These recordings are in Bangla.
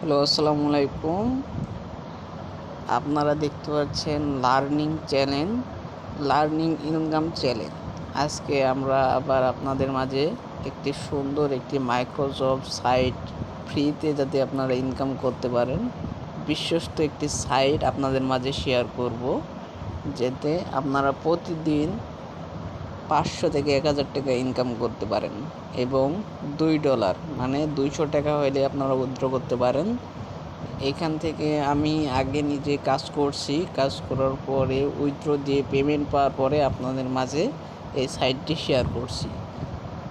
হ্যালো, আসসালামু আলাইকুম। আপনারা দেখতে পাচ্ছেন learning channel, learning income channel. আজকে আমরা আবার আপনাদের মাঝে একটি সুন্দর একটি মাইক্রোসফট সাইট ফ্রিতে যাতে আপনারা ইনকাম করতে পারেন, বিশ্বস্ত একটি সাইট আপনাদের মাঝে শেয়ার করব, যাতে আপনারা প্রতিদিন পাঁচশো থেকে এক হাজার টাকা ইনকাম করতে পারেন। এবং দুই ডলার মানে দুইশো টাকা হলে আপনারা উইথড্র করতে পারেন। এখান থেকে আমি আগে নিজে কাজ করছি। কাজ করার পরে উইথড্র দিয়ে পেমেন্ট পাওয়ার পরে আপনাদের মাঝে এই সাইটটি শেয়ার করছি।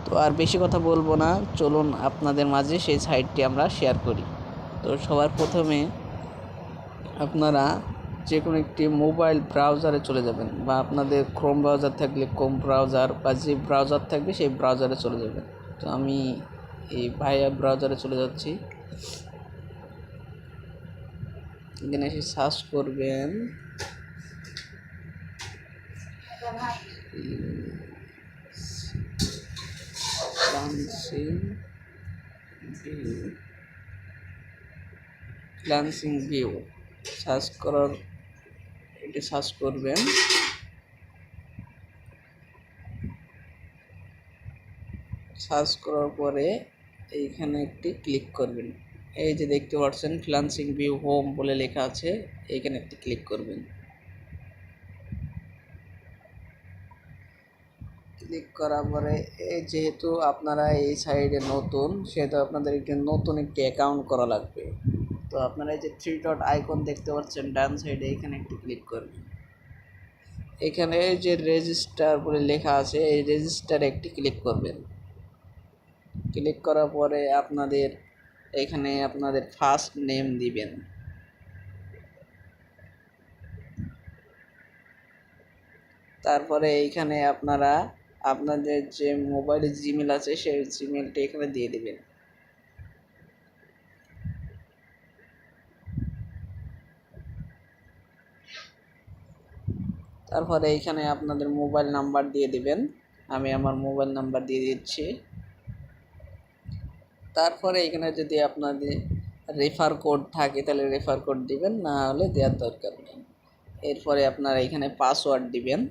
তো আর বেশি কথা বলব না, চলুন আপনাদের মাঝে সেই সাইটটি আমরা শেয়ার করি। তো সবার প্রথমে আপনারা যে কোনো একটি মোবাইল ব্রাউজারে চলে যাবেন বা আপনাদের ক্রোম ব্রাউজার থাকলে ক্রোম ব্রাউজার বা যে ব্রাউজার থাকবে সেই ব্রাউজারে চলে যাবেন। তো আমি এই ভাইয়া ব্রাউজারে চলে যাচ্ছি। এখানে এসে সার্চ করবেন। ফ্লান্সিং ভিউ সার্চ করার এটি সার্চ করবেন। সার্চ করার পরে এইখানে একটি ক্লিক করবেন। এই যে দেখতে পাচ্ছেন, ফ্লান্সিং ভিউ হোম বলে লেখা আছে, এইখানে একটি ক্লিক করবেন। ক্লিক করার পরে যেহেতু আপনারা এই সাইডে নতুন, সেহেতু আপনাদের একটি নতুন একটি অ্যাকাউন্ট করা লাগবে। তো আপনারা এই যে থ্রি ডট আইকন দেখতে পাচ্ছেন, ডান সাইডে এখানে একটি ক্লিক করবেন এখানে যে রেজিস্টার বলে লেখা আছে, এই রেজিস্টারে একটি ক্লিক করবেন। ক্লিক করার পরে আপনাদের এখানে আপনাদের ফার্স্ট নেম দিবেন। তারপরে এইখানে আপনারা আপনাদের যে মোবাইলে জিমেল আছে, সেই জিমেলটি এখানে দিয়ে দিবেন। তারপরে এইখানে আপনাদের মোবাইল নাম্বার দিয়ে দিবেন। আমি আমার মোবাইল নাম্বার দিয়ে দিচ্ছি। তারপরে এখানে যদি আপনাদের রেফার কোড থাকে, তাহলে রেফার কোড দিবেন, না হলে দেওয়ার দরকার নেই। এরপরে আপনারা এখানে পাসওয়ার্ড দিবেন।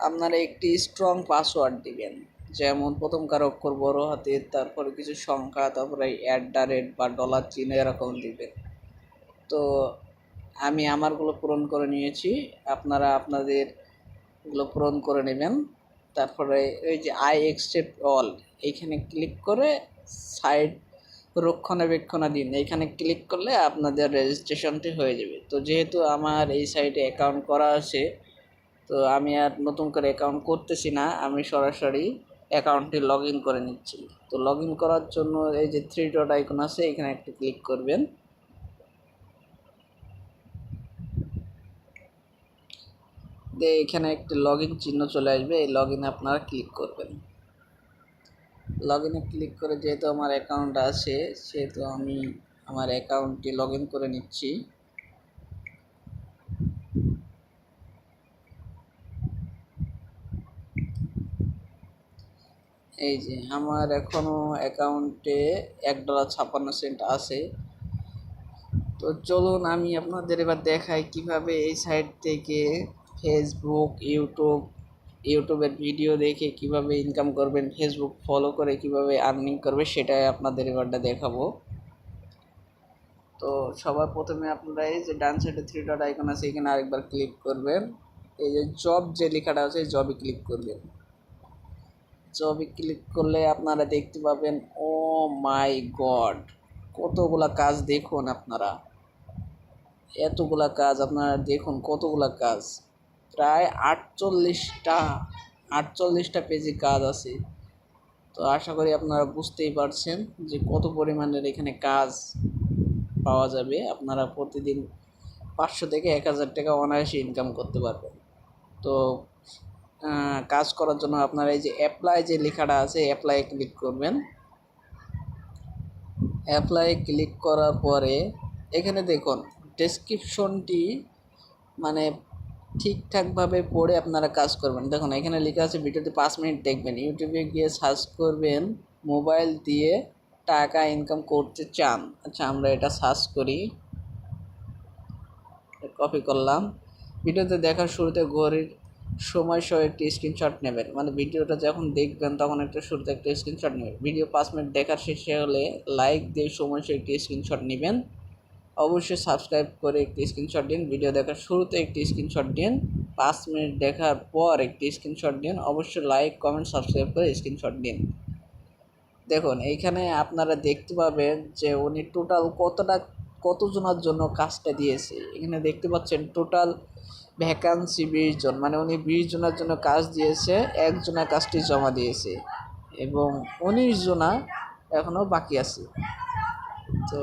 আপনারা একটি স্ট্রং পাসওয়ার্ড দিবেন। যেমন প্রথমকার অক্ষর বড় হাতের, তারপরে কিছু সংখ্যা, তারপরে অ্যাট দ্য রেট বা ডলার চিহ্ন এরকম দিবেন তো আমি আমারগুলো পূরণ করে নিয়েছি। আপনারা আপনাদেরগুলো পূরণ করে নেবেন। তারপরে এই যে আই এক্সেপ্ট অল এইখানে ক্লিক করে সাইট রক্ষণাবেক্ষণাধীন এইখানে ক্লিক করলে আপনাদের রেজিস্ট্রেশনটি হয়ে যাবে। তো যেহেতু আমার এই সাইটে অ্যাকাউন্ট করা আছে, তো আমি আর নতুন করে অ্যাকাউন্ট করতেছি না। আমি সরাসরি অ্যাকাউন্টটি লগ ইন করে নিচ্ছি তো লগ ইন করার জন্য এই যে থ্রি ডট আইকন আছে, এখানে একটু ক্লিক করবেন। এখানে একটি লগ ইন চিহ্ন চলে আসবে, এই লগ ইনে আপনারা ক্লিক করবেন। লগ ইনে ক্লিক করে যেহেতু আমার অ্যাকাউন্ট আছে, সেহেতু আমি আমার অ্যাকাউন্টটি লগ ইন করে নিচ্ছি। এই যে আমার এখনও অ্যাকাউন্টে এক ডলার ছাপ্পান্ন সেন্ট আছে। তো চলুন আমি আপনাদের এবার দেখাই কীভাবে এই সাইট থেকে ফেসবুক ইউটিউব ইউটিউবের ভিডিও দেখে কীভাবে ইনকাম করবেন ফেসবুক ফলো করে কীভাবে আর্নিং করবে সেটাই আপনাদের এবারটা দেখাবো। তো সবার প্রথমে আপনারা এই যে ডান সাইডে থ্রি ডট আইকন আছে, এখানে আরেকবার ক্লিক করবেন। এই যে জব যে লেখাটা আছে জবে ক্লিক করবেন। জবে ক্লিক করলে আপনারা দেখতে পাবেন ও মাই গড কতগুলা কাজ দেখুন আপনারা। এতগুলা কাজ আপনারা দেখুন, কতগুলা কাজ। প্রায় আটচল্লিশটা আটচল্লিশটা পেজে কাজ আছে। তো আশা করি আপনারা বুঝতেই পারছেন যে কত পরিমাণের এখানে কাজ পাওয়া যাবে। আপনারা প্রতিদিন পাঁচশো থেকে এক হাজার টাকা অনায়াসে ইনকাম করতে পারবেন। তো কাজ করার জন্য আপনারা এই যে অ্যাপ্লাই যে লেখাটা আছে অ্যাপ্লাই ক্লিক করবেন। অ্যাপ্লাই ক্লিক করার পরে এখানে দেখুন ডেসক্রিপশনটি মানে ঠিকঠাকভাবে পড়ে আপনারা কাজ করবেন। দেখুন, এখানে লেখা আছে ভিডিওতে পাঁচ মিনিট দেখবেন। ইউটিউবে গিয়ে সার্চ করবেন মোবাইল দিয়ে টাকা ইনকাম করতে চান। আচ্ছা আমরা এটা সার্চ করি। কপি করলাম। ভিডিওতে দেখার শুরুতে ঘড়ির সময় সহ একটি স্ক্রিনশট নেবেন। মানে ভিডিওটা যখন দেখবেন, তখন একটা শুরুতে একটা স্ক্রিনশট নেবেন। ভিডিও পাঁচ মিনিট দেখার শেষে হলে লাইক দিয়ে সময় সহ একটি স্ক্রিনশট নেবেন। অবশ্যই সাবস্ক্রাইব করে একটি স্ক্রিনশট দিন। ভিডিও দেখার শুরুতে একটি স্ক্রিনশট দিন। পাঁচ মিনিট দেখার পর একটি স্ক্রিনশট দিন। অবশ্যই লাইক কমেন্ট সাবস্ক্রাইব করে স্ক্রিনশট দিন। দেখুন, এইখানে আপনারা দেখতে পাবেন যে উনি টোটাল কতটা, কতজনের জন্য কাজটা দিয়েছে। এখানে দেখতে পাচ্ছেন টোটাল ভ্যাকান্সি বিশ জন মানে উনি বিশ জনের জন্য কাজ দিয়েছে, একজনের কাজটি জমা দিয়েছে এবং উনিশ জনা এখনও বাকি আছে। তো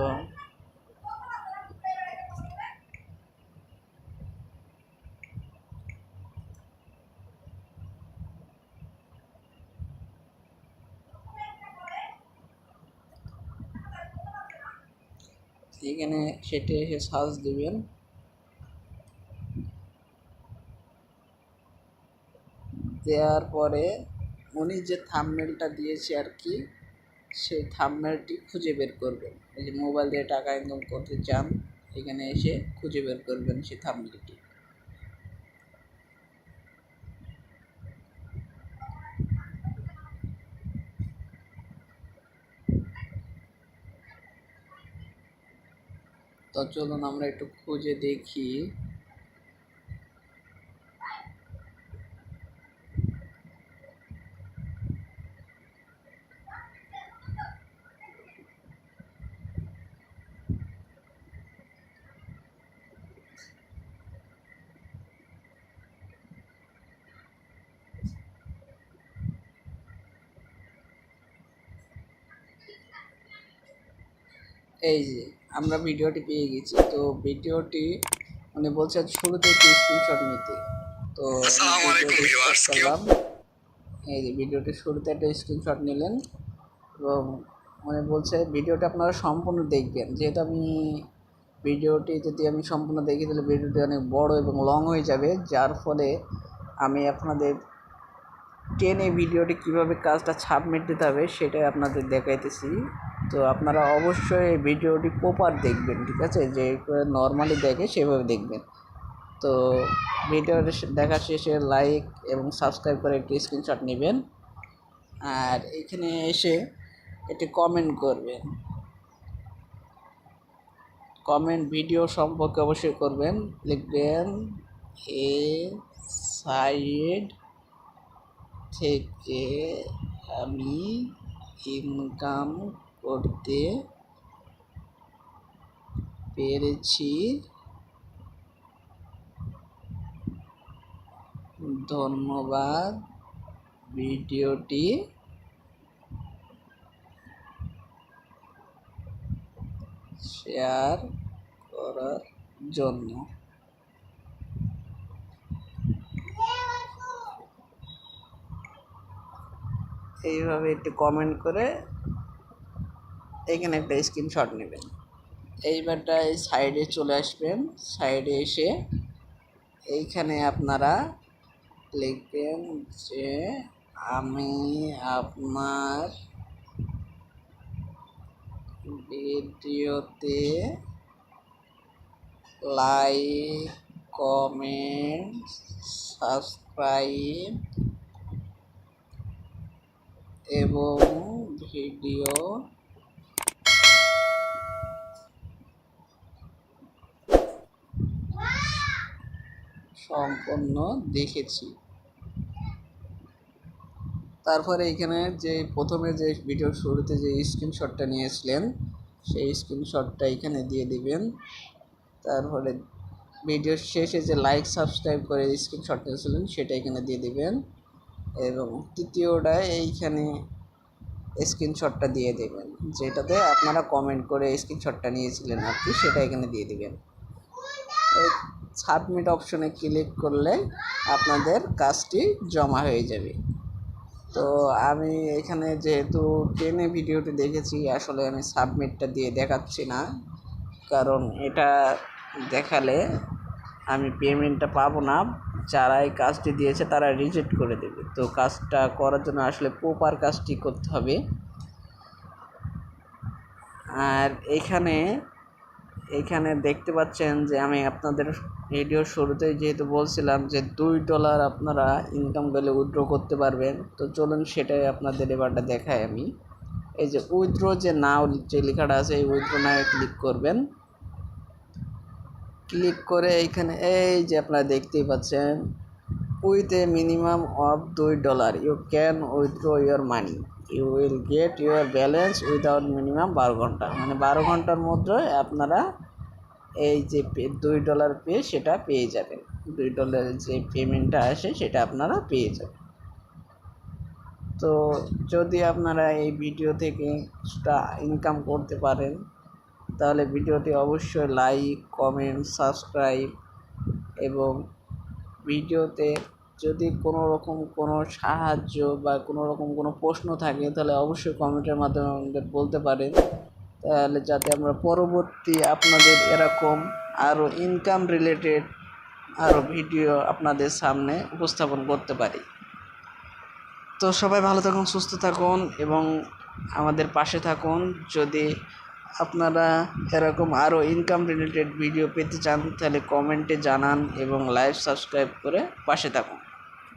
এখানে সেটে এসে সার্চ দিবেন। দেওয়ার পরে উনি যে থাম্বনেলটা দিয়েছে আর কি, সেই থাম্বনেলটি খুঁজে বের করবেন। এই যে মোবাইল দিয়ে টাকা ইনকাম করতে চান, এখানে এসে খুঁজে বের করবেন সেই থাম্বনেলটি তো চলুন আমরা একটু খুঁজে দেখি। এই যে আমরা ভিডিওটি পেয়ে গেছি। তো ভিডিওটি মানে বলছে শুরুতে একটি স্ক্রিনশট নিতে। তো করলাম। এই যে ভিডিওটি শুরুতে একটা স্ক্রিনশট নিলেন এবং মানে বলছে ভিডিওটা আপনারা সম্পূর্ণ দেখবেন। যেহেতু আমি ভিডিওটি যদি আমি সম্পূর্ণ দেখি তাহলে ভিডিওটি অনেক বড় এবং লং হয়ে যাবে। যার ফলে আমি আপনাদের টেনে ভিডিওটি কীভাবে কাজটা সাবমিট দিতে হবে সেটাই আপনাদের দেখাইতেছি। তো আপনারা অবশ্যই এই ভিডিওটি প্রপার দেখবেন, ঠিক আছে? যে নর্মালি দেখে সেভাবে দেখবেন। তো ভিডিওটি দেখা শেষে লাইক এবং সাবস্ক্রাইব করে একটি স্ক্রিনশট নেবেন। আর এখানে এসে একটি কমেন্ট করবেন। কমেন্ট ভিডিও সম্পর্কে অবশ্যই করবেন। লিখবেন এ সাইড থেকে আমি ইনকাম করতে পেরেছি। ধন্যবাদ ভিডিওটি। শেয়ার করার জন্য। এইভাবে একটু কমেন্ট করে এখানে একটা স্ক্রিনশট নেবেন। এইবারটায় সাইডে চলে আসবেন। সাইডে এসে এইখানে আপনারা লিখবেন যে আমি আপনার ভিডিওতে লাইক কমেন্ট সাবস্ক্রাইব এবং ভিডিও সম্পূর্ণ দেখেছি। তারপরে এখানে যে প্রথমে যে ভিডিওর শুরুতে যে স্ক্রিনশটটা নিয়েছিলেন, সেই স্ক্রিনশটটা এখানে দিয়ে দিবেন। তারপরে ভিডিওর শেষে যে লাইক সাবস্ক্রাইব করে স্ক্রিনশট নিয়েছিলেন, সেটা এখানে দিয়ে দিবেন। এবং তৃতীয়টা এইখানে স্ক্রিনশটটা দিয়ে দেবেন, যেটাতে আপনারা কমেন্ট করে স্ক্রিনশটটা নিয়েছিলেন আর কি, সেটা এখানে দিয়ে দিবেন। সাবমিট অপশনে ক্লিক করলে আপনাদের কাজটি জমা হয়ে যাবে। তো আমি এখানে যেহেতু টেনে ভিডিওটি দেখেছি, আসলে আমি সাবমিটটা দিয়ে দেখাচ্ছি না। কারণ এটা দেখালে আমি পেমেন্টটা পাবো না। যারা এই কাজটি দিয়েছে তারা রিজেক্ট করে দেবে। তো কাজটা করার জন্য আসলে প্রপার কাজটি করতে হবে। আর এখানে এখানে দেখতে পাচ্ছেন যে আমি আপনাদের ভিডিও শুরুতেই যেহেতু বলছিলাম যে দুই ডলার আপনারা ইনকাম করলে উইথড্র করতে পারবেন। তো চলুন সেটাই আপনাদের এবারটা দেখাই আমি। এই যে উইথড্র যে নাও যে লেখাটা আছে, এই উইথড্র নাও ক্লিক করবেন। ক্লিক করে এইখানে এই যে আপনারা দেখতেই পাচ্ছেন উইথ এ মিনিমাম অফ দুই dollar you can withdraw your money you will get your balance without minimum বারো ঘণ্টা। মানে বারো ঘণ্টার মধ্যে আপনারা এই যে দুই ডলার পে সেটা পেয়ে যাবেন। দুই ডলারের যে পেমেন্টটা আসে সেটা আপনারা পেয়ে যাবেন। তো যদি আপনারা এই ভিডিও থেকে কিছুটা ইনকাম করতে পারেন, তাহলে ভিডিওটি অবশ্যই লাইক কমেন্ট সাবস্ক্রাইব এবং ভিডিওতে যদি কোনো রকম কোনো সাহায্য বা কোনো রকম কোনো প্রশ্ন থাকে, তাহলে অবশ্যই কমেন্টের মাধ্যমে আমাদের বলতে পারেন। তাহলে যাতে আমরা পরবর্তী আপনাদের এরকম আরও ইনকাম রিলেটেড আরও ভিডিও আপনাদের সামনে উপস্থাপন করতে পারি। তো সবাই ভালো থাকুন, সুস্থ থাকুন এবং আমাদের পাশে থাকুন। যদি আপনারা এরকম আরও ইনকাম রিলেটেড ভিডিও পেতে চান, তাহলে কমেন্টে জানান এবং লাইভ সাবস্ক্রাইব করে পাশে থাকুন।